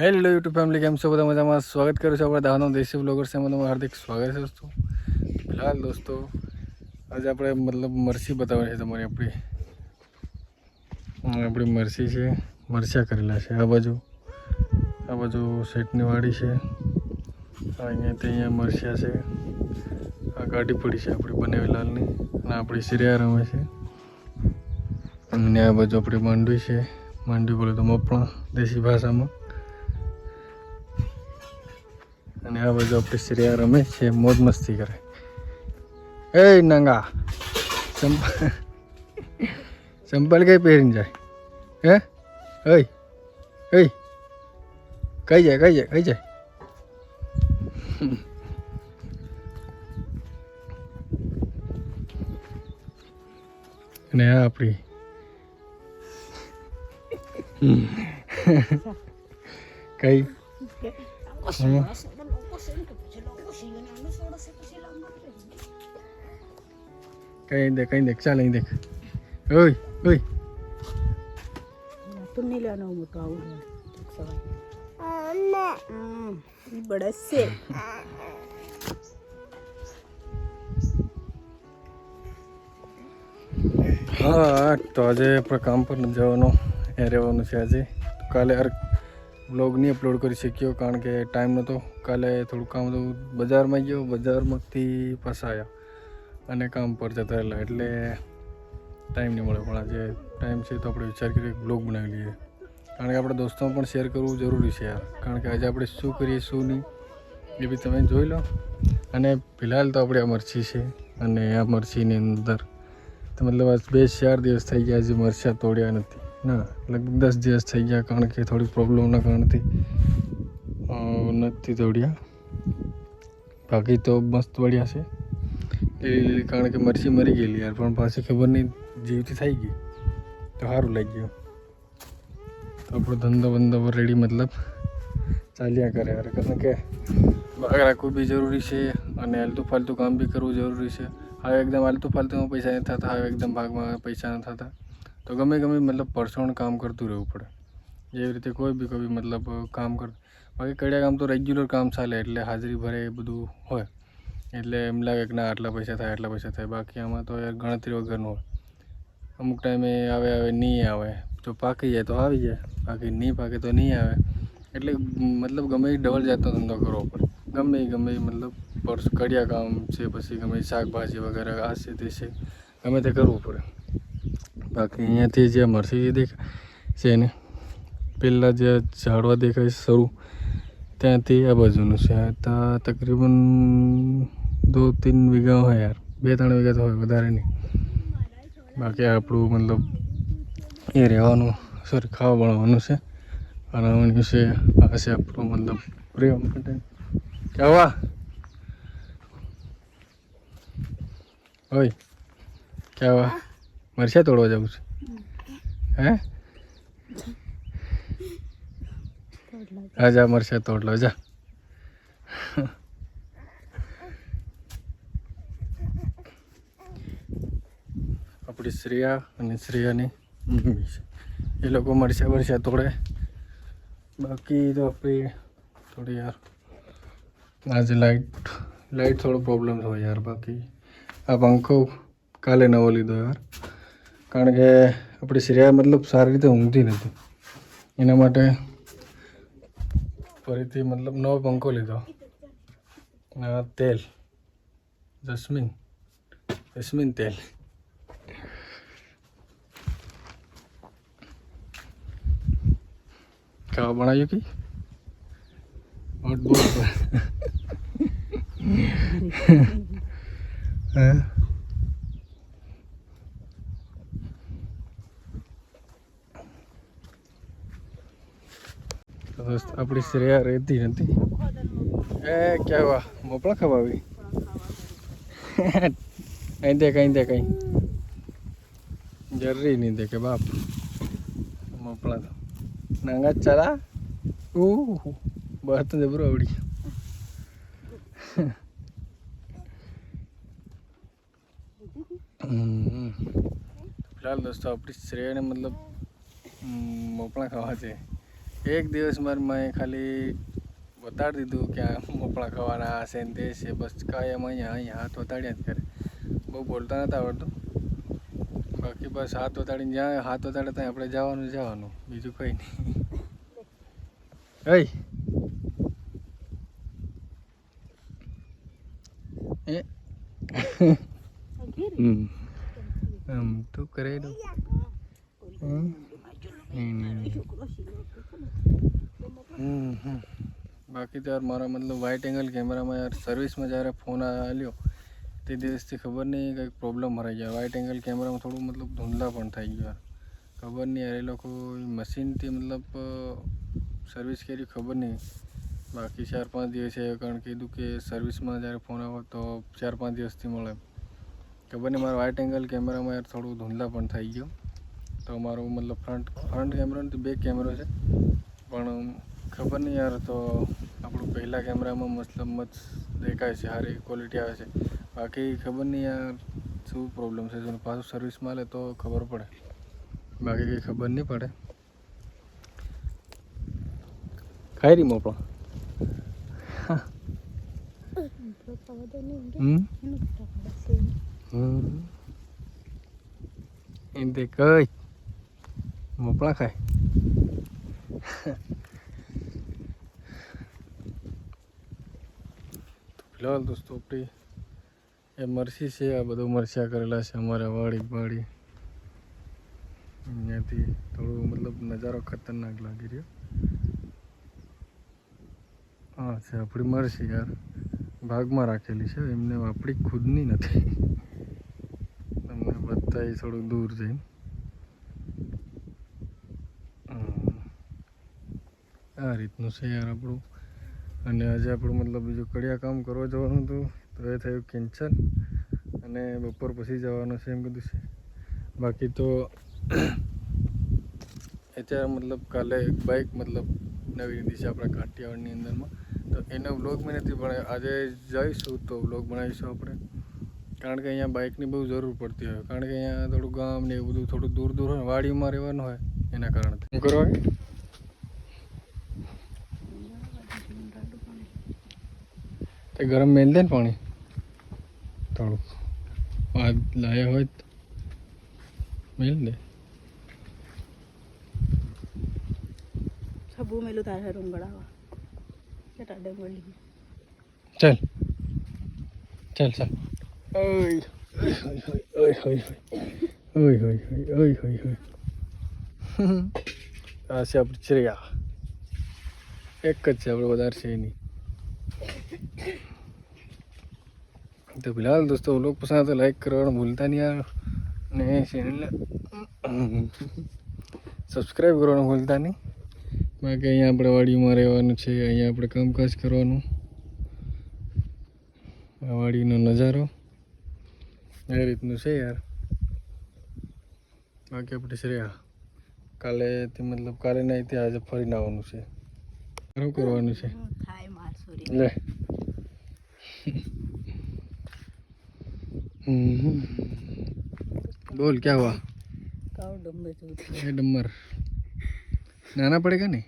Hello YouTube family કેમ છો? બધા મજામાં? સ્વાગત કરું છું આપણે દાવાનો દેશી બ્લોગર છે તમારું હાર્દિક સ્વાગત છે દોસ્તો. ફિલહાલ દોસ્તો, આજે આપણે મતલબ મરસી બતાવવાની છે તમારી આપણી. આપણી મરસી છે. મરચા કરેલા છે. આ બાજુ આ બાજુ શેઠની વાડી છે. અહીંયા તે અહીંયા મરસિયા છે. આ ગાડી પડી છે આપણી બનેવીલાલની અને આપણી સિરિયા રમે છે. અને આ બાજુ આપણી માંડવી છે. માંડવી બોલે તો મપણા દેશી ભાષામાં. અને આ બાજુ આપણી સિરિયા રમે છે મોજ મસ્તી કરે. એ નંગા. સંપલ સંપલ કઈ પહેરીને જાય. હે? ઓય ઓય કઈ જાય કઈ જાય કઈ જાય? અને આ આપણી કઈ. કઈ દેખ કઈ દેખ ચાલ દેખ ઓય હા તો આજે આપણે કામ પર જવાનો એ રહેવાનું છે આજે કાલે બ્લોગ નહીં અપલોડ કરી શક્યો કારણ કે ટાઈમ નહોતો કાલે થોડું કામ હતું બજારમાં ગયો, બજારમાંથી ફસાયા અને કામ પર જતા રહેલા. એટલે ટાઈમ નહીં મળે પણ આજે ટાઈમ છે તો આપણે વિચાર કરીએ બ્લોગ બનાવી લઈએ. કારણ કે આપણે દોસ્તો પણ શેર કરવું જરૂરી છે યાર. કારણ કે આજે આપણે શું કરીએ, શું નહીં, એ બી તમે જોઈ લો. અને ફિલહાલ તો આપણે આ મરચી છે અને આ મરચીની અંદર તો મતલબ આજ બે ચાર દિવસ થઈ ગયા, હજી મરચાં તોડ્યા નથી. ના, લગભગ દસ દિવસ થઈ ગયા કારણ કે થોડી પ્રોબ્લેમના કારણથી. નથી દોડ્યા બાકી તો મસ્ત વળ્યા છે. લીલી કારણ કે મરચી મરી ગયેલી યાર, પણ પાછી ખબર નહીં જીવતી થઈ ગઈ. તો સારું લાગી ગયું તો આપણો ધંધો બંધો રેડી મતલબ ચાલ્યા કરે. યાર કારણ કે બહાર રાખવું બી જરૂરી છે અને આલતુ ફાલતુ કામ બી કરવું જરૂરી છે. હવે એકદમ આલતુ ફાલતુમાં પૈસા નથી થતા, હવે એકદમ ભાગમાં પૈસા નથી થતા. તો ગમે ગમે મતલબ પરસોણ કામ કરતું રહેવું પડે. જેવી રીતે કોઈ બી કોઈ મતલબ કામ કર બાકી કડિયા કામ તો રેગ્યુલર કામ ચાલે એટલે હાજરી ભરે એ બધું હોય. એટલે એમ લાગે કે ના, આટલા પૈસા થાય, આટલા પૈસા થાય. બાકી આમાં તો યાર ગણતરી વગરનું હોય. અમુક ટાઈમે આવે આવે, નહીં આવે. જો પાકી જાય તો આવી જાય. બાકી નહીં પાકે તો નહીં આવે. એટલે મતલબ ગમે ડબલ જાતનો ધંધો કરવો પડે. ગમે ગમે મતલબ પરસ કડિયા કામ છે, પછી ગમે શાકભાજી વગેરે આ છે તે છે, ગમે તે કરવું પડે. બાકી અહીંયાથી જે મરસી દેખાય છે ને, પહેલાં જે ઝાડવા દેખાય શરૂ ત્યાંથી આ બાજુનું છે. તો તકરીબન દો તીન વીઘા હોય યાર. બે ત્રણ વીઘા તો હોય વધારે નહીં. બાકી આપણું મતલબ એ રહેવાનું સોરી ખાવા ભણવાનું છે. આવવાનું છે આ છે આપણું મતલબ પ્રેમ માટે. કેવા? ઓય કેવા? મરચા તોડવા જવું છે? હે? આજા મરશે તોડ લો જા. આપણી શ્રેયા અને શ્રેયાની એ લોકો મરચા મરચા તોડે બાકી તો આપણી થોડી યાર, આજે લાઈટ લાઇટ થોડો પ્રોબ્લેમ થયો યાર, બાકી આ પંખો કાલે નવો લીધો યાર. કારણ કે આપણી શ્રેયા મતલબ સારી રીતે ઊંઘતી નથી. એના માટે ફરીથી મતલબ નવો પંખો લીધો. તેલ. જસ્મીન. જસ્મીન તેલ. ખાવા બનાવ્યું કે? હટ બોલ હે તો શ્રેયા રહેતી નથી. એ કેવા મોપળા ખવાવી અહીં દે કઈ દે કઈ જરૂરી નહીં દે કે બાપ. મોપળા તો. નાંગા ચાલા. ઓહ બહાર તો જબરું આવડી. ફિલહાલ દોસ્તો આપણી શ્રેયાને મતલબ હમ, મોપળા ખાવા છે. એક દિવસ મારી માએ ખાલી બતાડી દીધું કે આ મોપળા ખાવાના આ છે ને તે છે. બસ કાયમ અહીંયા અહીંયા હાથ વતાડ્યા જ કરે. બહુ બોલતા નતા આવડતું. બાકી બસ હાથ વતાડીને જ્યાં હાથ વતાડે ત્યાં આપણે જવાનું જવાનું. બીજું કંઈ નહીં. હઈ. તું કરે દો હમ નહીં નહીં નહીં હમ હમ બાકી તો યાર મારા મતલબ વાઇટ એંગલ કેમેરામાં યાર સર્વિસમાં જ્યારે ફોન આવ્યો તે દિવસથી ખબર નહીં કંઈક પ્રોબ્લેમ ભરાઈ ગયા. વાઇટ એંગલ કેમેરામાં થોડું મતલબ ધૂંધલા પણ થઈ ગયું. યાર ખબર નહીં યાર એ લોકો મશીનથી મતલબ સર્વિસ કરી ખબર નહીં. બાકી ચાર પાંચ દિવસે કારણ કીધું કે સર્વિસમાં જ્યારે ફોન આવ્યો તો ચાર પાંચ દિવસથી મળે. ખબર નહીં મારા વાઇટ એંગલ કેમેરામાં યાર થોડું ધૂંધલા પણ થઈ ગયું. તો મારો મતલબ ફ્રન્ટ ફ્રન્ટ કેમેરો નથી બેક કેમેરો છે. પણ ખબર નહીં યાર, તો આપણું પહેલાં કેમેરામાં મતલબ મસ્ત દેખાય છે, સારી ક્વોલિટી આવે છે. બાકી ખબર નહીં યાર, શું પ્રોબ્લેમ છે? જો પાછું સર્વિસમાં લે તો ખબર પડે. બાકી કંઈ ખબર નહીં પડે. ખાઈ રહી મોપા એમ તે કઈ. મોપળા ખાય. ફિલહાલ દોસ્તો આપણી એ મરસી છે, આ બધું મરસિયા કરેલા છે, અમારા વાડી વાડી અહીંયાથી થોડું મતલબ નજારો ખતરનાક લાગી રહ્યો. હા, છે, આપણી મરસી યાર. ભાગમાં રાખેલી છે, એમને આપણી ખુદની નથી. તમને બતાવી થોડુંક દૂર જઈને. આ રીતનું છે યાર આપણું. અને આજે આપણું મતલબ બીજું કડિયા કામ કરવા જવાનું હતું, તો એ થયું કેન્સલ અને બપોર પછી જવાનું છે એમ કીધું છે. બાકી તો અત્યારે મતલબ કાલે એક બાઇક મતલબ નવી લીધી છે આપણા કાઠિયાવાડની અંદરમાં. તો એનો વ્લોગ મેં નથી પણ આજે જઈશું તો વ્લોગ બનાવીશું આપણે. કારણ કે અહીંયા બાઇકની બહુ જરૂર પડતી હોય. કારણ કે અહીંયા થોડું ગામ ને એવું બધું થોડું દૂર દૂર હોય વાડીમાં રહેવાનું હોય એના કારણે. શું કરવા? તે ગરમ મેલ દે ને પાણી. થોડુંક આ લાયા હોય તો મેલ દે. સબુ મેલું તારે રૂંગળાવા કેટલા ડંગળી ચાલ. ચાલ ચાલ. ઓય. ઓય ઓય ઓય ઓય ઓય ઓય ઓય. ઓય આ છે આપણે ચિરિયા એક જ છે આપણે વધારે છે નહીં. તો ફિલહાલ દોસ્તો લોકો સાથે તો લાઈક કરવાનું ભૂલતા નહીં યાર. અને ચેનલ સબસ્ક્રાઈબ કરવાનું ભૂલતા નહીં. બાકી અહીંયા આપણે વાડીમાં રહેવાનું છે અહીંયા આપણે કામકાજ કરવાનું. આ વાડીનો નજારો એ રીતનું છે યાર. બાકી આપણે શ્રેયા તે મતલબ કાલે નહીં ત્યાં આજે ફરીને આવવાનું છે. શું કરવાનું છે? લે. બોલ बोल क्या हुआ डम्बर नहाना पड़ेगा नहीं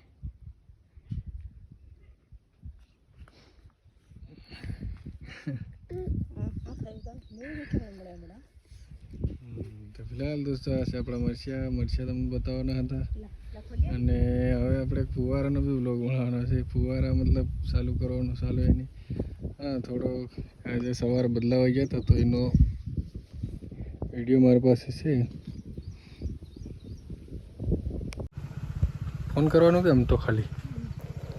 તો ફિલહાલ દોસ્તો આ છે આપણા મરસિયા મરચા તમને બતાવવાના હતા. અને હવે આપણે ફુવારાનો બી વ્લોગ બનાવવાનો છે. ફુવારા મતલબ ચાલુ કરવાનો ચાલુ એની હા, થોડો આજે સવારે બદલાવા ગયા હતા તો એનો વીડિયો મારી પાસે છે. ફોન કરવાનો કે એમ તો ખાલી?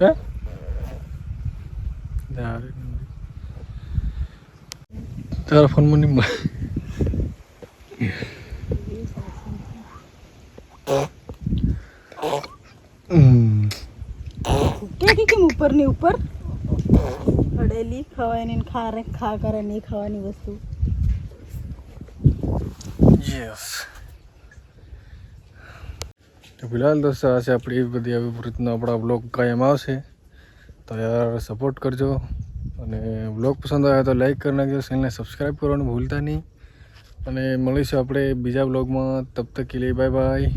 હે? તારા ફોનમાં નહીં ઉપરની ઉપર? અડેલી ખવાયની ને ખા કરે નહીં ખાવાની વસ્તુ. યસ તો ફિલહાલ દોસ્તો આ છે આપણી બધી આવી રીતનો આપણા બ્લોગ કાયમ આવશે. તો યાર સપોર્ટ કરજો. અને બ્લોગ પસંદ આવ્યો તો લાઈક કરી નાખજો ચેનલને સબસ્ક્રાઈબ કરવાનું ભૂલતા નહીં. અને મળીશું આપણે બીજા બ્લોગમાં તબ તક કે લીએ બાય બાય